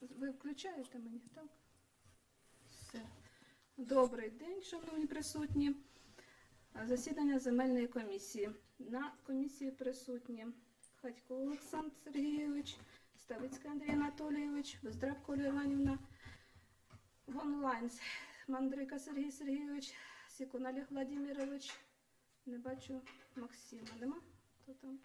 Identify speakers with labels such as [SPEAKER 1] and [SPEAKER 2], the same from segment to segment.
[SPEAKER 1] Ви включаєте мені, так? Все. Добрий день, шановні присутні. Засідання земельної комісії. На комісії присутні Хатько Олександр Сергійович, Ставицький Андрій Анатолійович, Бездрабко Оля Іванівна, в онлайн Мандрика Сергій Сергійович, Сікун Олег Владимирович. Не бачу Максима. Нема? Хто там?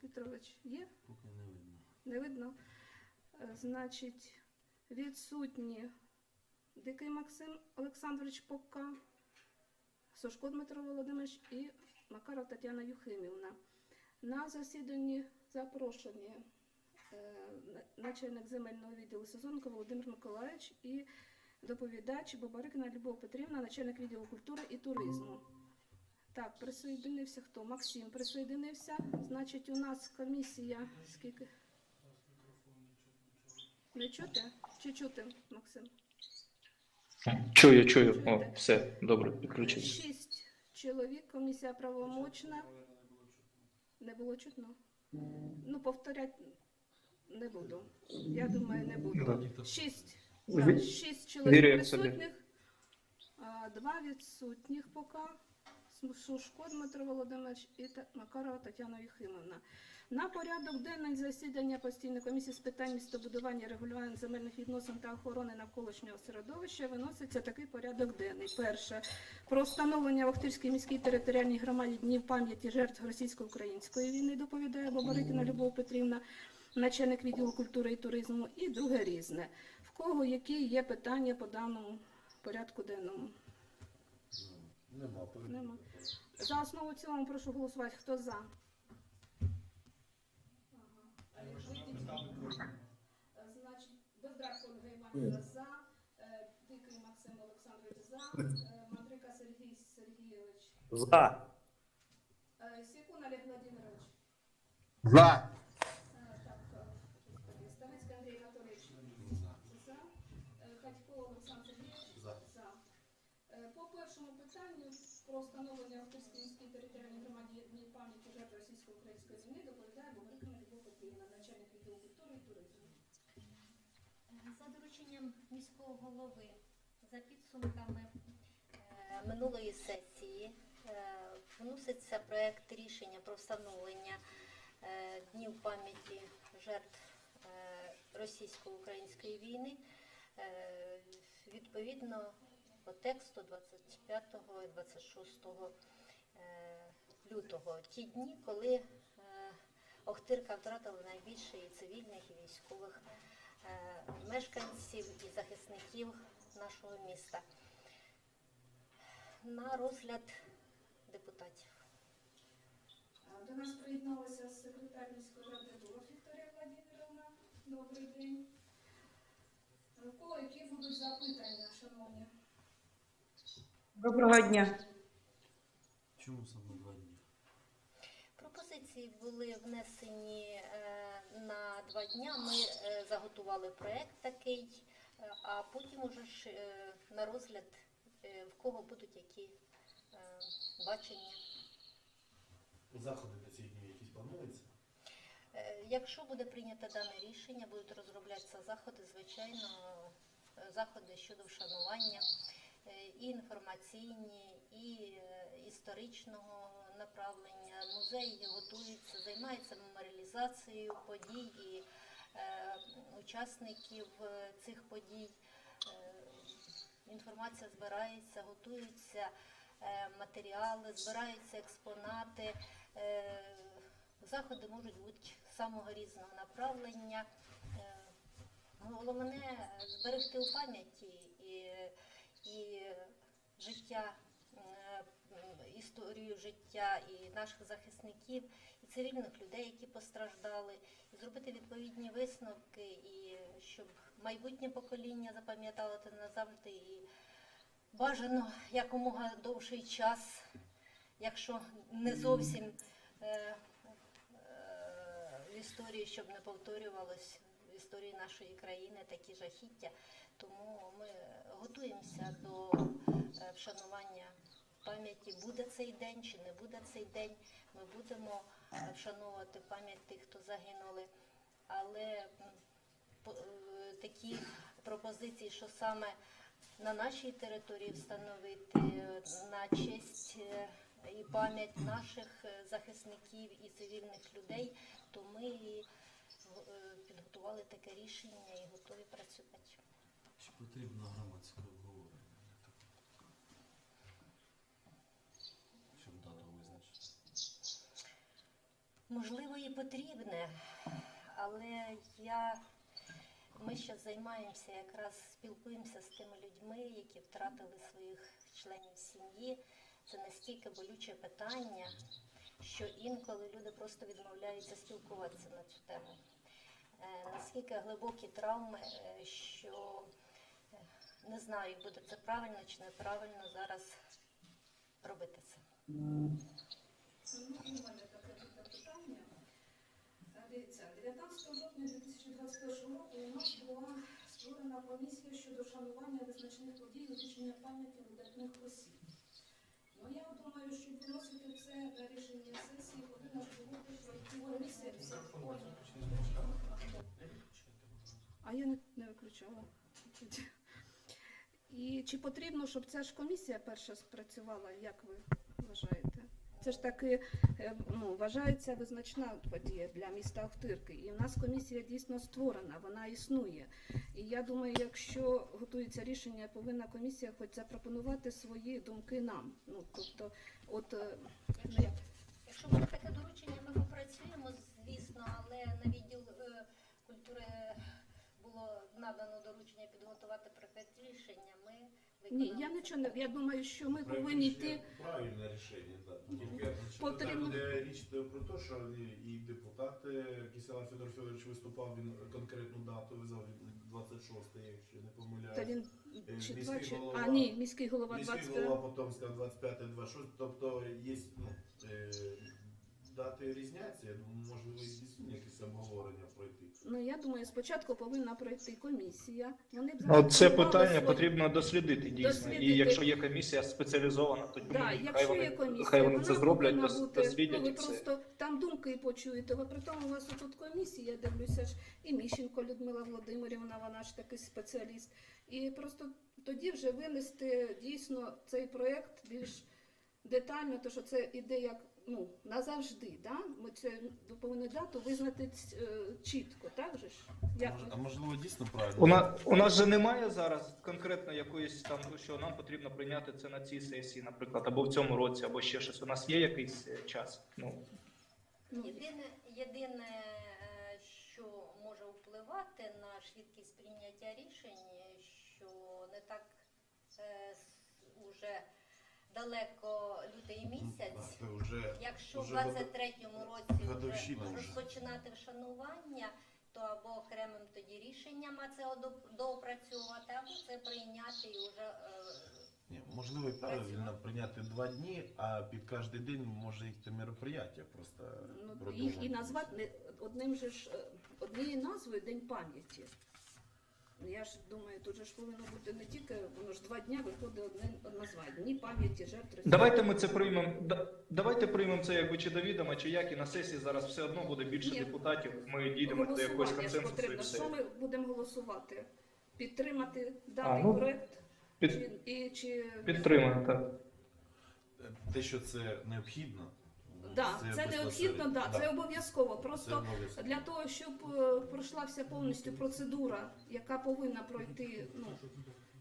[SPEAKER 1] Петрович є?
[SPEAKER 2] Поки не видно.
[SPEAKER 1] Не видно. Е, Значить, відсутні Дикий Максим Олександрович Пока, Сушко Дмитро Володимирович і Макаров Тетяна Юхимівна. На засіданні запрошені е, начальник земельного відділу Сезонко Володимир Миколаївич і доповідач Бабарикина Любов Петрівна, начальник відділу культури і туризму. Так, присоєдинився хто? Максим присоєдинився. Значить, у нас комісія скільки? Не чути? Чи чути, Максим?
[SPEAKER 3] Чую, чую. О, все, добре, підключився.
[SPEAKER 1] Шість чоловік, комісія правомочна. Не було чутно? Ну, повторять не буду. Я думаю, не буду. Шість. Так, шість чоловік присутніх, а, два відсутніх поки. Сушко Дмитро Володимирович і Макарова Тетяна Юхимовна. На порядок денний засідання постійної комісії з питань містобудування, регулювання земельних відносин та охорони навколишнього середовища виноситься такий порядок денний. Перше про встановлення в Охтирській міській територіальній громаді днів пам'яті жертв російсько-української війни доповідає Бабарикіна Любов Петрівна, начальник відділу культури і туризму. І друге різне. В кого які є питання по даному порядку денному?
[SPEAKER 2] Нема.
[SPEAKER 1] Нема. За основу в цілому прошу голосувати. Хто за? Значить, Бездрак Ольга Іванівна за, е, Дикий Максим Олександрович за, е, Мандрика Сергій Сергійович,
[SPEAKER 3] За.
[SPEAKER 1] е, Сікун Олег Владимирович,
[SPEAKER 4] За.
[SPEAKER 1] е, так, е, господи, Ставицький Андрій Анатолійович за, е, Хатько Олександр Сергійович
[SPEAKER 2] За.
[SPEAKER 1] за. Е, По першому про встановлення в міській територіальній громаді днів пам'яті жертв російсько-української війни доповідає Бобрикина Любов Петрівна, начальник відділу культури і туризму.
[SPEAKER 5] За дорученням міського голови, за підсумками е, минулої сесії, е, вноситься проект рішення про встановлення е, днів пам'яті жертв російсько-української війни відповідно по тексту 25 і 26 е, лютого. Ті дні, коли е, Охтирка втратила найбільше і цивільних, і військових е, мешканців і захисників нашого міста. На розгляд депутатів.
[SPEAKER 1] До нас приєдналася секретар міської ради Дуров Вікторія Владимировна. Добрий день. Кого які будуть запитання, шановні?
[SPEAKER 6] Доброго дня.
[SPEAKER 2] Чому саме два дні?
[SPEAKER 5] Пропозиції були внесені е, на два дня. Ми е, заготували проект такий, е, а потім уже ж на розгляд в кого будуть які бачення.
[SPEAKER 2] Заходи до цих днів якісь плануються?
[SPEAKER 5] Якщо буде прийнято дане рішення, будуть розроблятися заходи, звичайно, заходи щодо вшанування і інформаційні, і е, історичного направлення. Музей готується, займається меморіалізацією подій і е, учасників е, цих подій. Е, Інформація збирається, готуються е, матеріали, збираються експонати. Е, Заходи можуть бути самого різного направлення. Е, Головне е, зберегти у пам'яті і, і життя, е, історію життя і наших захисників, і цивільних людей, які постраждали, і зробити відповідні висновки, і щоб майбутнє покоління запам'ятало це назавжди. І бажано якомога довший час, якщо не зовсім е, е, в історії, щоб не повторювалось історії нашої країни такі жахіття. Тому ми готуємося до е, вшанування пам'яті. Буде цей день чи не буде цей день. Ми будемо вшановувати пам'ять тих, хто загинули. Але е, такі пропозиції, що саме на нашій території встановити е, на честь е, і пам'ять наших е, захисників і цивільних людей, то ми е, підготували таке рішення і готові працювати.
[SPEAKER 2] Чи потрібно громадське обговорення? Щоб дату визначити.
[SPEAKER 5] Можливо, і потрібне, але я, ми ще займаємося, якраз спілкуємося з тими людьми, які втратили своїх членів сім'ї. Це настільки болюче питання, що інколи люди просто відмовляються спілкуватися на цю тему. Е, наскільки глибокі травми, е, що е, не знаю, буде це правильно чи неправильно зараз робити це.
[SPEAKER 1] Дивіться, 19 жовтня 2021 року у нас була створена комісія щодо вшанування визначних подій вивчення пам'яті видатних осіб. Ну, я думаю, що вносити це на рішення сесії повинна ж бути пройти комісія вся. А я не, не виключала. І чи потрібно, щоб ця ж комісія перша спрацювала, як ви вважаєте? Це ж таки е, ну, вважається визначна подія для міста Охтирки. І в нас комісія дійсно створена, вона існує. І я думаю, якщо готується рішення, повинна комісія хоч запропонувати свої думки нам. Ну, тобто, от е, ну, як?
[SPEAKER 5] Якщо буде таке доручення, ми попрацюємо, звісно, але на відділ культури було надано доручення підготувати проект рішення. Ми
[SPEAKER 1] Ні, я нічого не я думаю, що ми повинні йти.
[SPEAKER 6] Правильне рішення, так. Тільки
[SPEAKER 1] Потрібно-
[SPEAKER 6] там, де річ йде про те, що і- депутати, Кисела Федор Федорович виступав, він конкретну дату визвав 26 якщо не
[SPEAKER 1] Та
[SPEAKER 6] помиляюсь.
[SPEAKER 1] він
[SPEAKER 6] Е,
[SPEAKER 1] чи
[SPEAKER 6] міський
[SPEAKER 1] два чи
[SPEAKER 6] голова-
[SPEAKER 1] а ні, міський голова
[SPEAKER 6] Міський
[SPEAKER 1] 25.
[SPEAKER 6] голова потім сказав 25 26 тобто є, ну, е, дати різняться, я думаю, можливо, і дійсно.
[SPEAKER 1] Ну я думаю, спочатку повинна пройти комісія. Вони б
[SPEAKER 3] Ну, це питання
[SPEAKER 1] свої-
[SPEAKER 3] потрібно дослідити дійсно.
[SPEAKER 1] Дослідити.
[SPEAKER 3] І якщо є комісія спеціалізована, тоді
[SPEAKER 1] Да,
[SPEAKER 3] хай
[SPEAKER 1] якщо
[SPEAKER 3] вони,
[SPEAKER 1] є комісія,
[SPEAKER 3] хай вони
[SPEAKER 1] вона
[SPEAKER 3] це зроблять,
[SPEAKER 1] повинна
[SPEAKER 3] дос-
[SPEAKER 1] бути,
[SPEAKER 3] дослідять
[SPEAKER 1] ну, ви
[SPEAKER 3] все.
[SPEAKER 1] просто там думки почуєте. Ви при тому у вас тут комісія, я дивлюся ж, і Міщенко Людмила Володимирівна, вона ж такий спеціаліст. І просто тоді вже винести дійсно цей проєкт більш детально, то що це іде як ну, назавжди. Да? Ми це повинні дату визнати е, чітко, так же ж? Як
[SPEAKER 2] А можливо дійсно правильно?
[SPEAKER 3] У нас, у нас же немає зараз конкретно якоїсь там, що нам потрібно прийняти це на цій сесії, наприклад, або в цьому році, або ще щось. У нас є якийсь е, час. Ну,
[SPEAKER 1] Ну,
[SPEAKER 5] Єдине, єдине, е, що може впливати на швидкість прийняття рішень, що не так е, уже далеко лютий місяць.
[SPEAKER 6] Це вже
[SPEAKER 5] Якщо в
[SPEAKER 6] Уже
[SPEAKER 5] 23-му році
[SPEAKER 6] годовщина
[SPEAKER 5] вже
[SPEAKER 6] вже.
[SPEAKER 5] розпочинати вшанування, то або окремим тоді рішенням а це одо- доопрацьовувати, або це прийняти і вже е,
[SPEAKER 6] Ні, можливо, і правильно прийняти два дні, а під кожен день може їх мероприятия просто
[SPEAKER 1] Ну,
[SPEAKER 6] продумати.
[SPEAKER 1] їх і назвати не одним же ж е, однією назвою День пам'яті. Ну, Я ж думаю, тут же ж повинно бути не тільки, воно ж два дня виходить одне одна назва. Дні пам'яті жертв.
[SPEAKER 3] давайте ми це приймемо. да- Давайте приймемо це якби чи до відома, чи як, і на сесії зараз все одно буде більше
[SPEAKER 1] Ні.
[SPEAKER 3] депутатів. Ми дійдемо до якогось
[SPEAKER 1] Голосування ж
[SPEAKER 3] консенсусу і
[SPEAKER 1] потрібно. Що ми будемо голосувати? Підтримати даний
[SPEAKER 3] ну,
[SPEAKER 1] проект?
[SPEAKER 3] Під,
[SPEAKER 1] Чи, і, чи...
[SPEAKER 3] підтримуємо, так.
[SPEAKER 6] Те, що це необхідно.
[SPEAKER 1] Да, це, необхідно, да, це обов'язково.
[SPEAKER 6] Це
[SPEAKER 1] Просто
[SPEAKER 6] обов'язково.
[SPEAKER 1] для того, щоб е, пройшла вся повністю процедура, яка повинна пройти, ну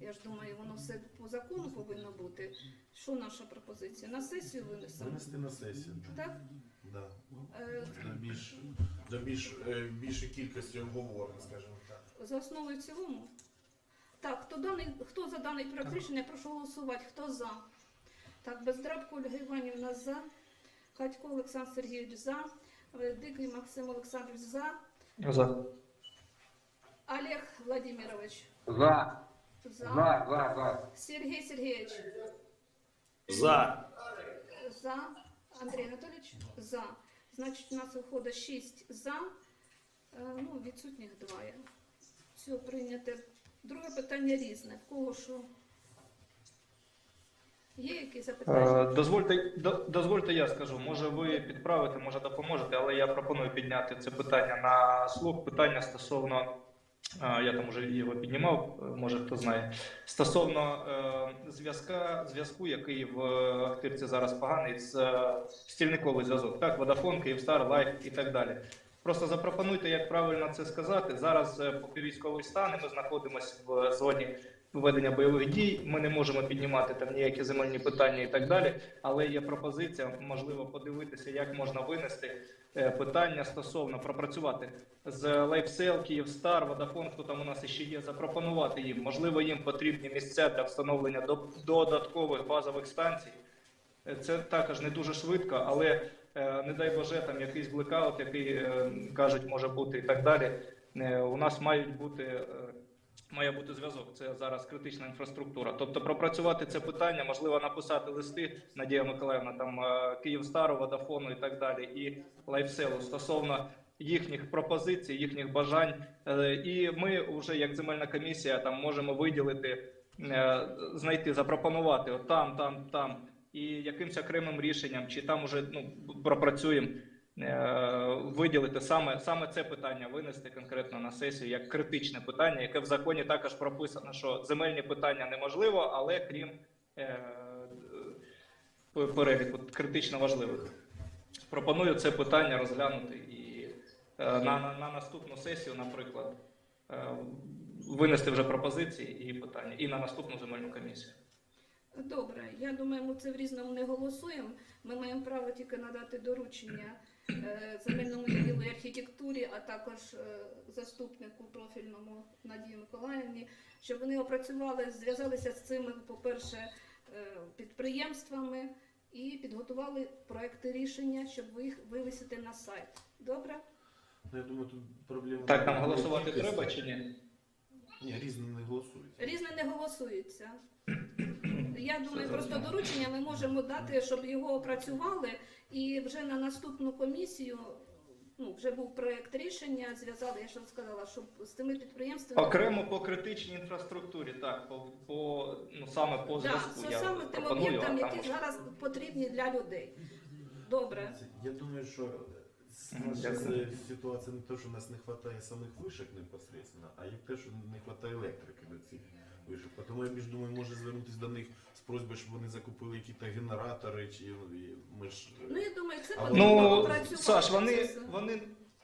[SPEAKER 1] я ж думаю, воно все по закону повинно бути. Що наша пропозиція? На сесію винесемо?
[SPEAKER 6] Винести на сесію.
[SPEAKER 1] Так?
[SPEAKER 6] Да.
[SPEAKER 1] Е,
[SPEAKER 6] До більш, до більш, е, більшої кількості обговорень, скажімо так.
[SPEAKER 1] За основу і в цілому? Так, хто, даний, хто за даний проект рішення, прошу голосувати. Хто за? Так, Бездрабко Ольга Іванівна за. Хатько Олександр Сергійович за. Дикий Максим Олександрович за.
[SPEAKER 3] За.
[SPEAKER 1] Олег Владимирович
[SPEAKER 4] За.
[SPEAKER 1] за.
[SPEAKER 4] За, за, за.
[SPEAKER 1] Сергій Сергійович
[SPEAKER 7] За.
[SPEAKER 1] за. Андрій Анатолійович за. Значить, у нас виходить 6 за. Е, Ну, відсутніх двоє. Все прийняте. Друге питання різне. В кого що? Є якісь запитання?
[SPEAKER 3] Е, Дозвольте, до- дозвольте, я скажу. Може, ви підправите, може допоможете, але я пропоную підняти це питання на слух. Питання стосовно е, я там вже його піднімав, е, може хто знає. Стосовно зв'язка, зв'язку, який в активці зараз поганий, з стільниковий зв'язок, так, Vodafone, Kyivstar, Life і так далі. Просто запропонуйте, як правильно це сказати. Зараз, поки військовий стан, і ми знаходимося в зоні ведення бойових дій. Ми не можемо піднімати там ніякі земельні питання і так далі. Але є пропозиція, можливо, подивитися, як можна винести е, питання стосовно пропрацювати з LifeSell, Kyivstar, Vodafone, хто там у нас ще є, запропонувати їм. Можливо, їм потрібні місця для встановлення до- додаткових базових станцій. Е, Це також не дуже швидко, але е, не дай Боже, там якийсь блекаут, який кажуть, може бути і так далі. У нас мають бути. Має бути зв'язок, це зараз критична інфраструктура. Тобто пропрацювати це питання, можливо, написати листи Надія Миколаївна, там е, Київстару, Водафону і так далі, і Лайфселу стосовно їхніх пропозицій, їхніх бажань. Е, І ми вже як земельна комісія там можемо виділити, е, знайти, запропонувати от там, там, там і якимось окремим рішенням, чи там уже ну пропрацюємо. Е, Виділити саме саме це питання, винести конкретно на сесію як критичне питання, яке в законі також прописано, що земельні питання неможливо, але крім е, переліку критично важливих. Пропоную це питання розглянути і е, на, на, на наступну сесію, наприклад, е, винести вже пропозиції і питання, і на наступну земельну комісію.
[SPEAKER 1] Добре, я думаю, ми це в різному не голосуємо. Ми маємо право тільки надати доручення земельному відділу і архітектурі, а також е, заступнику профільному Надії Миколаївні, щоб вони опрацювали, зв'язалися з цими, по-перше, е, підприємствами і підготували проекти рішення, щоб їх вивісити на сайт. Добре?
[SPEAKER 6] Ну, я думаю, тут проблема.
[SPEAKER 3] Так, там голосувати треба чи ні?
[SPEAKER 6] Ні, різні не голосують.
[SPEAKER 1] Різне не голосується. Я думаю, просто доручення ми можемо дати, щоб його опрацювали, і вже на наступну комісію ну, вже був проєкт рішення, зв'язали, я ж вам сказала, щоб з тими підприємствами.
[SPEAKER 3] Окремо по критичній інфраструктурі, так, по, по ну саме по
[SPEAKER 1] Да,
[SPEAKER 3] зв'язку.
[SPEAKER 1] це
[SPEAKER 3] я
[SPEAKER 1] саме тим об'єктам, які
[SPEAKER 3] уже-
[SPEAKER 1] зараз потрібні для людей. Добре.
[SPEAKER 6] Я думаю, що ситуація не те, що у нас не вистачає самих вишок непосредственно, а як те, що не вистачає електрики до цих вишок. Тому я між думаю, може звернутися до них з просьбою, щоб вони закупили якісь генератори, чи ну, і ми ж
[SPEAKER 1] Ну я думаю, це
[SPEAKER 6] А
[SPEAKER 1] потрібно
[SPEAKER 3] Ну,
[SPEAKER 1] опрацювати.
[SPEAKER 3] Саш,
[SPEAKER 1] це
[SPEAKER 3] вони,
[SPEAKER 1] все.
[SPEAKER 3] вони,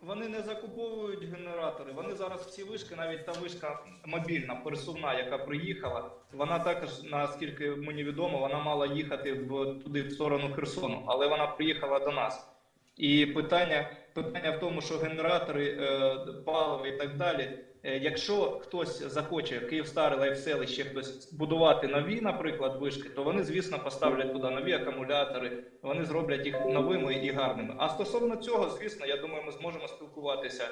[SPEAKER 3] вони не закуповують генератори. Вони зараз всі вишки, навіть та вишка мобільна, пересувна, яка приїхала, вона також, наскільки мені відомо, вона мала їхати в туди в сторону Херсону, але вона приїхала до нас. І питання, питання в тому, що генератори, е, паливо і так далі. Е, Якщо хтось захоче Київстар, Лайфсел і ще хтось будувати нові, наприклад, вишки, то вони, звісно, поставлять туди нові акумулятори, вони зроблять їх новими і гарними. А стосовно цього, звісно, я думаю, ми зможемо спілкуватися.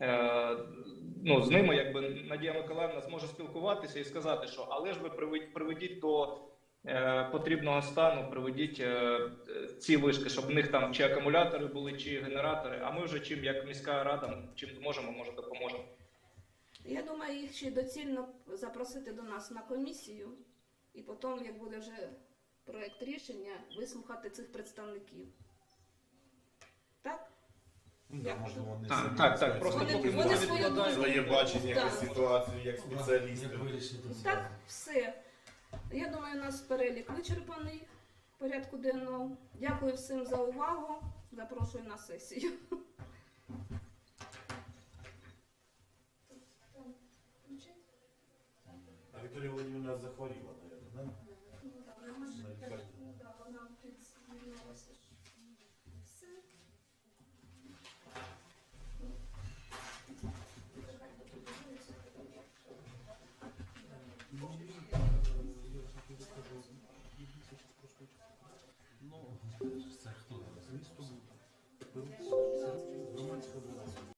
[SPEAKER 3] Е, ну, з ними, якби Надія Миколаївна зможе спілкуватися і сказати, що але ж ви приведіть, до е, потрібного стану, приведіть е, ці вишки, щоб в них там чи акумулятори були, чи генератори. А ми вже чим як міська рада, чим зможемо, може допоможемо.
[SPEAKER 1] Я думаю, їх ще доцільно запросити до нас на комісію, і потім, як буде вже проєкт рішення, вислухати цих представників. Так?
[SPEAKER 6] да, можливо, вони
[SPEAKER 3] Так,
[SPEAKER 6] самі
[SPEAKER 3] так, так, просто
[SPEAKER 1] Вони-
[SPEAKER 3] поки
[SPEAKER 1] вони
[SPEAKER 3] ми
[SPEAKER 1] свою думку-
[SPEAKER 6] своє бачення якось
[SPEAKER 1] Так.
[SPEAKER 6] ситуацію, як спеціалісти.
[SPEAKER 2] Як вирішити
[SPEAKER 1] Так, все. Я думаю, у нас перелік вичерпаний в порядку денного. Дякую всім за увагу. Запрошую на сесію.
[SPEAKER 6] А Вікторія Володимирівна захворіла, наверное, да?